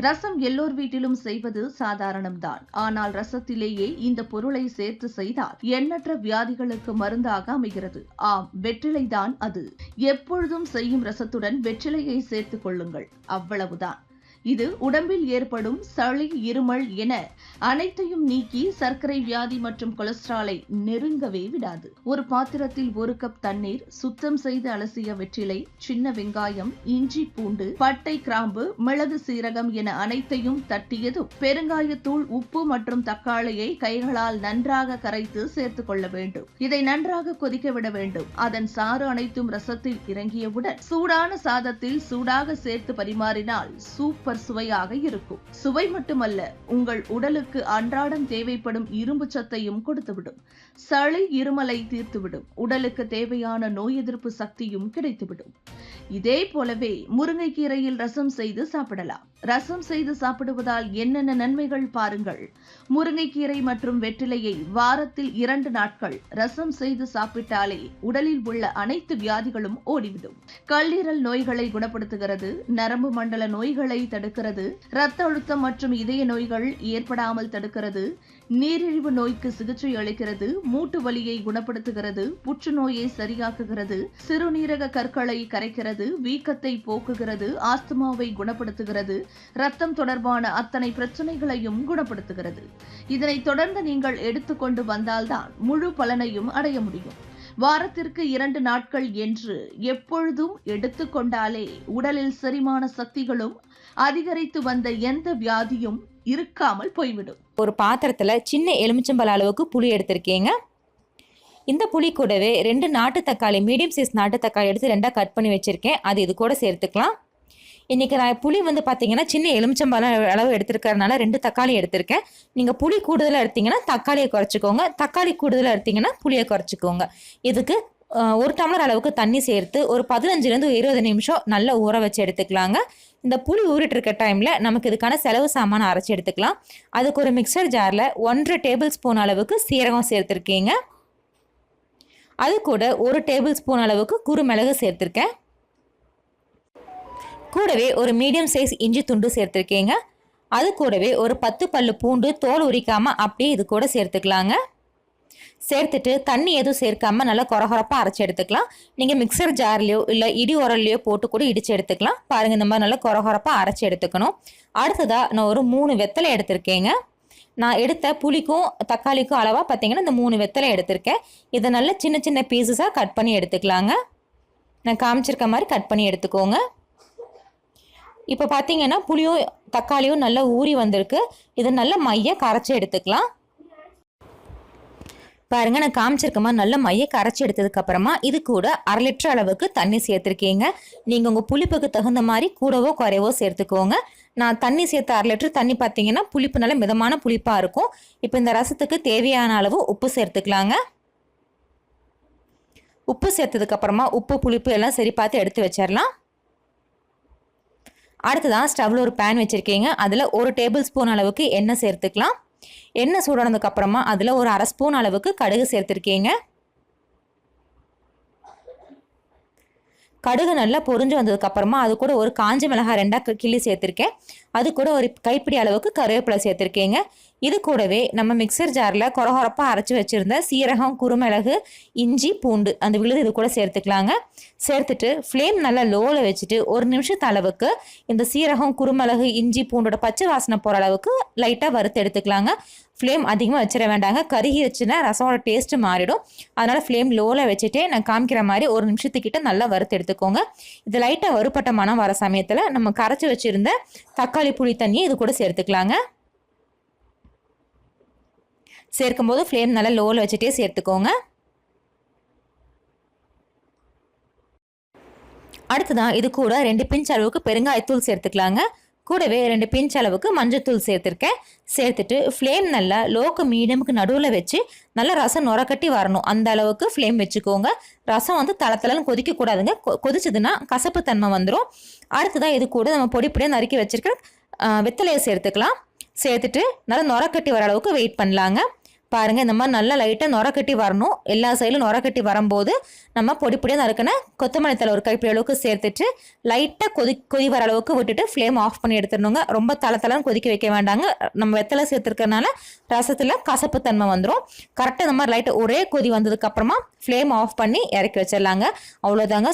ரசம் எல்லோர் வீட்டிலும் செய்வது சாதாரணம்தான். ஆனால் ரசத்திலேயே இந்த பொருளை சேர்த்து செய்தால் எண்ணற்ற வியாதிகளுக்கு மருந்தாக அமைகிறது. ஆம் வெற்றிலைதான் அது. எப்பொழுதும் செய்யும் ரசத்துடன் வெற்றிலையை சேர்த்துக் கொள்ளுங்கள். அவ்வளவுதான். இது உடம்பில் ஏற்படும் சளி இருமல் என அனைத்தையும் நீக்கி சர்க்கரை வியாதி மற்றும் கொலஸ்ட்ராலை நெருங்கவே விடாது. ஒரு பாத்திரத்தில் ஒரு கப் தண்ணீர் சுத்தம் செய்து அலசிய வெற்றிலை சின்ன வெங்காயம் இஞ்சி பூண்டு பட்டை கிராம்பு மிளகு சீரகம் என அனைத்தையும் தட்டியதும் பெருங்காயத்தூள் உப்பு மற்றும் தக்காளியை கைகளால் நன்றாக கரைத்து சேர்த்துக் கொள்ள வேண்டும். இதை நன்றாக கொதிக்க விட வேண்டும். அதன் சாறு அனைத்தும் ரசத்தில் இறங்கியவுடன் சூடான சாதத்தில் சூடாக சேர்த்து பரிமாறினால் சூப்பர் சுவையாக இருக்கும். சுவை மட்டுமல்ல உங்கள் உடலுக்கு அன்றாடம் தேவைப்படும் இரும்பு சத்தையும் கொடுத்துவிடும். சளி இருமலை தீர்த்துவிடும். உடலுக்கு தேவையான நோய் எதிர்ப்பு சக்தியும் கிடைத்துவிடும். இதே போலவே முருங்கைக்கீரையில் ரசம் செய்து சாப்பிடலாம். ரசம் செய்து சாப்பிடுவதால் என்னென்ன நன்மைகள் பாருங்கள். முருங்கைக்கீரை மற்றும் வெற்றிலையை வாரத்தில் இரண்டு நாட்கள் ரசம் செய்து சாப்பிட்டாலே உடலில் உள்ள அனைத்து வியாதிகளும் ஓடிவிடும். கல்லீரல் நோய்களை குணப்படுத்துகிறது. நரம்பு மண்டல நோய்களை தடுக்கிறது. இரத்த அழுத்தம் மற்றும் இதய நோய்கள் ஏற்படாமல் தடுக்கிறது. நீரிழிவு நோய்க்கு சிகிச்சை அளிக்கிறது. மூட்டு வலியை குணப்படுத்துகிறது. புற்றுநோயை சரியாக்குகிறது. சிறுநீரக கற்களை கரைக்கிறது. வீக்கத்தை போக்குகிறது. ஆஸ்துமாவை குணப்படுத்துகிறது. ரத்தம் தொடர்பான அத்தனை பிரச்சனைகளையும் குணப்படுத்துகிறது. இதனை தொடர்ந்து நீங்கள் எடுத்துக்கொண்டு வந்தால்தான் முழு பலனையும் அடைய முடியும். வாரத்திற்கு இரண்டு நாட்கள் என்று எப்பொழுதும் எடுத்துக்கொண்டாலே உடலில் செரிமான சக்திகளும் அதிகரித்து வந்த எந்த வியாதியும் இருக்காமல் போய்விடும். ஒரு பாத்திரத்தில் சின்ன எலுமிச்சம்பழ அளவுக்கு புளி எடுத்திருக்கீங்க. இந்த புளி கூடவே ரெண்டு நாட்டு தக்காளி மீடியம் சைஸ் நாட்டு தக்காளி எடுத்து ரெண்டாக கட் பண்ணி வச்சுருக்கேன். அது இது கூட சேர்த்துக்கலாம். இன்றைக்கி நான் புளி வந்து பார்த்தீங்கன்னா சின்ன எலுமிச்சம்பழம் அளவு எடுத்துருக்கறனால ரெண்டு தக்காளி எடுத்திருக்கேன். நீங்கள் புளி கூடுதலாக எடுத்தீங்கன்னா தக்காளியை குறைச்சிக்கோங்க. தக்காளி கூடுதலாக எடுத்தீங்கன்னா புளியை குறைச்சிக்கோங்க. இதுக்கு ஒரு டம்ளர் அளவுக்கு தண்ணி சேர்த்து ஒரு பதினஞ்சுலேருந்து இருபது நிமிஷம் நல்லா ஊற வச்சு எடுத்துக்கலாங்க. இந்த புளி ஊறிட்டு இருக்க டைமில் நமக்கு இதுக்கான செலவு சாமான் அரைச்சி எடுத்துக்கலாம். அதுக்கு ஒரு மிக்சர் ஜாரில் ஒன்றரை டேபிள் ஸ்பூன் அளவுக்கு சீரகம் சேர்த்துருக்கீங்க. அது கூட ஒரு டேபிள் ஸ்பூன் அளவுக்கு குறுமிளகு சேர்த்துருக்கேன். கூடவே ஒரு மீடியம் சைஸ் இஞ்சி துண்டு சேர்த்துருக்கேங்க. அது கூடவே ஒரு பத்து பல்லு பூண்டு தோல் உரிக்காமல் அப்படியே இது கூட சேர்த்துக்கலாங்க. சேர்த்துட்டு தண்ணி எதுவும் சேர்க்காம நல்லா கொரகொரப்பாக அரைச்சி எடுத்துக்கலாம். நீங்கள் மிக்சர் ஜார்லையோ இல்லை இடி உரல்லையோ போட்டு கூட இடித்து எடுத்துக்கலாம். பாருங்கள் இந்த மாதிரி நல்லா கொரகொரப்பாக அரைச்சி எடுத்துக்கணும். அடுத்ததாக நான் ஒரு மூணு வெத்தலை எடுத்திருக்கேங்க. நான் எடுத்த புளிக்கும் தக்காளிக்கும் அளவாக பார்த்தீங்கன்னா இந்த மூணு வெத்தலை எடுத்திருக்கேன். இதை நல்லா சின்ன சின்ன பீசஸாக கட் பண்ணி எடுத்துக்கலாங்க. நான் காமிச்சிருக்க மாதிரி கட் பண்ணி எடுத்துக்கோங்க. இப்போ பார்த்தீங்கன்னா புளியும் தக்காளியும் நல்லா ஊறி வந்திருக்கு. இதை நல்லா மைய கரைச்சி எடுத்துக்கலாம். பாருங்க நான் காமிச்சிருக்கமா நல்ல மைய கரைச்சி எடுத்ததுக்கு அப்புறமா இது கூட அரை லிட்டர் அளவுக்கு தண்ணி சேர்த்துருக்கீங்க. நீங்க உங்க புளிப்புக்கு தகுந்த மாதிரி கூடவோ குறைவோ சேர்த்துக்கோங்க. நான் தண்ணி சேர்த்த அரை லிட்டர் தண்ணி பார்த்தீங்கன்னா புளிப்பு நல்ல மிதமான புளிப்பா இருக்கும். இப்போ இந்த ரசத்துக்கு தேவையான அளவு உப்பு சேர்த்துக்கலாங்க. உப்பு சேர்த்ததுக்கு அப்புறமா உப்பு புளிப்பு எல்லாம் சரி பார்த்து எடுத்து வச்சிடலாம் அடுத்ததான் ஸ்டவ்ல ஒரு பேன் வச்சுருக்கீங்க. அதில் ஒரு டேபிள் ஸ்பூன் அளவுக்கு எண்ணெய் சேர்த்துக்கலாம். எண்ணெய் சூடானதுக்கப்புறமா அதில் ஒரு அரை ஸ்பூன் அளவுக்கு கடுகு சேர்த்துருக்கீங்க. கடுகு நல்லா பொரிஞ்சு வந்ததுக்கப்புறமா அது கூட ஒரு காஞ்ச மிளகாய் ரெண்டாக கி- கிள்ளி சேர்த்துருக்கேன். அது கூட ஒரு கைப்பிடி அளவுக்கு கருவேப்பிலை சேர்த்துருக்கீங்க. இது கூடவே நம்ம மிக்சர் ஜாரில் கொரகொரப்பாக அரைச்சி வச்சுருந்த சீரகம் குருமிளகு இஞ்சி பூண்டு அந்த விழுது இது கூட சேர்த்துக்கலாங்க. சேர்த்துட்டு ஃப்ளேம் நல்லா லோவில் வச்சுட்டு ஒரு நிமிஷத்து அளவுக்கு இந்த சீரகம் குருமிளகு இஞ்சி பூண்டோட பச்சை வாசனை போகிற அளவுக்கு லைட்டாக வறுத்து எடுத்துக்கலாங்க. ஃப்ளேம் அதிகமாக வச்சிட வேண்டாங்க. கருகி வச்சுன்னா ரசமோட டேஸ்ட்டு மாறிடும். அதனால் ஃப்ளேம் லோவில் வச்சுட்டே நான் காமிக்கிற மாதிரி ஒரு நிமிஷத்துக்கிட்ட நல்லா வறுத்து எடுத்துக்கோங்க. இது லைட்டாக வறுப்பட்ட மனம் வர சமயத்தில் நம்ம கரைச்சி வச்சுருந்த தக்காளி புளி தண்ணியை இது கூட சேர்த்துக்கலாங்க. சேர்க்கும்போது ஃப்ளேம் நல்லா லோவில் வச்சுட்டே சேர்த்துக்கோங்க. அடுத்ததான் இது கூட ரெண்டு பிஞ்ச் அளவுக்கு பெருங்காயத்தூள் சேர்த்துக்கலாங்க. கூடவே ரெண்டு பிஞ்ச் அளவுக்கு மஞ்சத்தூள் சேர்த்துருக்கேன். சேர்த்துட்டு ஃப்ளேம் நல்லா லோக்கு மீடியமுக்கு நடுவில் வச்சு நல்லா ரசம் நுரக்கட்டி வரணும். அந்த அளவுக்கு ஃப்ளேம் வச்சுக்கோங்க. ரசம் வந்து தளத்தலன்னு கொதிக்கக்கூடாதுங்க. கொ கொதிச்சதுன்னா கசப்பு தன்மை வந்துடும் அடுத்ததான் இது கூட நம்ம பொடி பொடியாக நறுக்கி வச்சிருக்க வெத்தலையை சேர்த்துக்கலாம். சேர்த்துட்டு நல்லா நுரக்கட்டி வர அளவுக்கு வெயிட் பண்ணலாங்க. பாருங்கள் இந்த மாதிரி நல்லா லைட்டாக நுர கட்டி வரணும். எல்லா சைடும் நுர கட்டி வரும்போது நம்ம பொடி பொடியாக நறுக்கின கொத்தமல்லி தலை ஒரு கைப்பிடி அளவுக்கு சேர்த்துட்டு லைட்டாக கொதி கொதி வர அளவுக்கு விட்டுட்டு ஃப்ளேம் ஆஃப் பண்ணி எடுத்துடணுங்க. ரொம்ப தலை தலைன்னு கொதிக்க வைக்க வேண்டாங்க. நம்ம வெத்தலை சேர்த்துருக்கறனால ரசத்தில் கசப்பு தன்மை வந்துடும் கரெக்டாக இந்த மாதிரி லைட்டாக ஒரே கொதி வந்ததுக்கப்புறமா ஃப்ளேம் ஆஃப் பண்ணி இறக்கி வச்சிடலாங்க. அவ்வளோதாங்க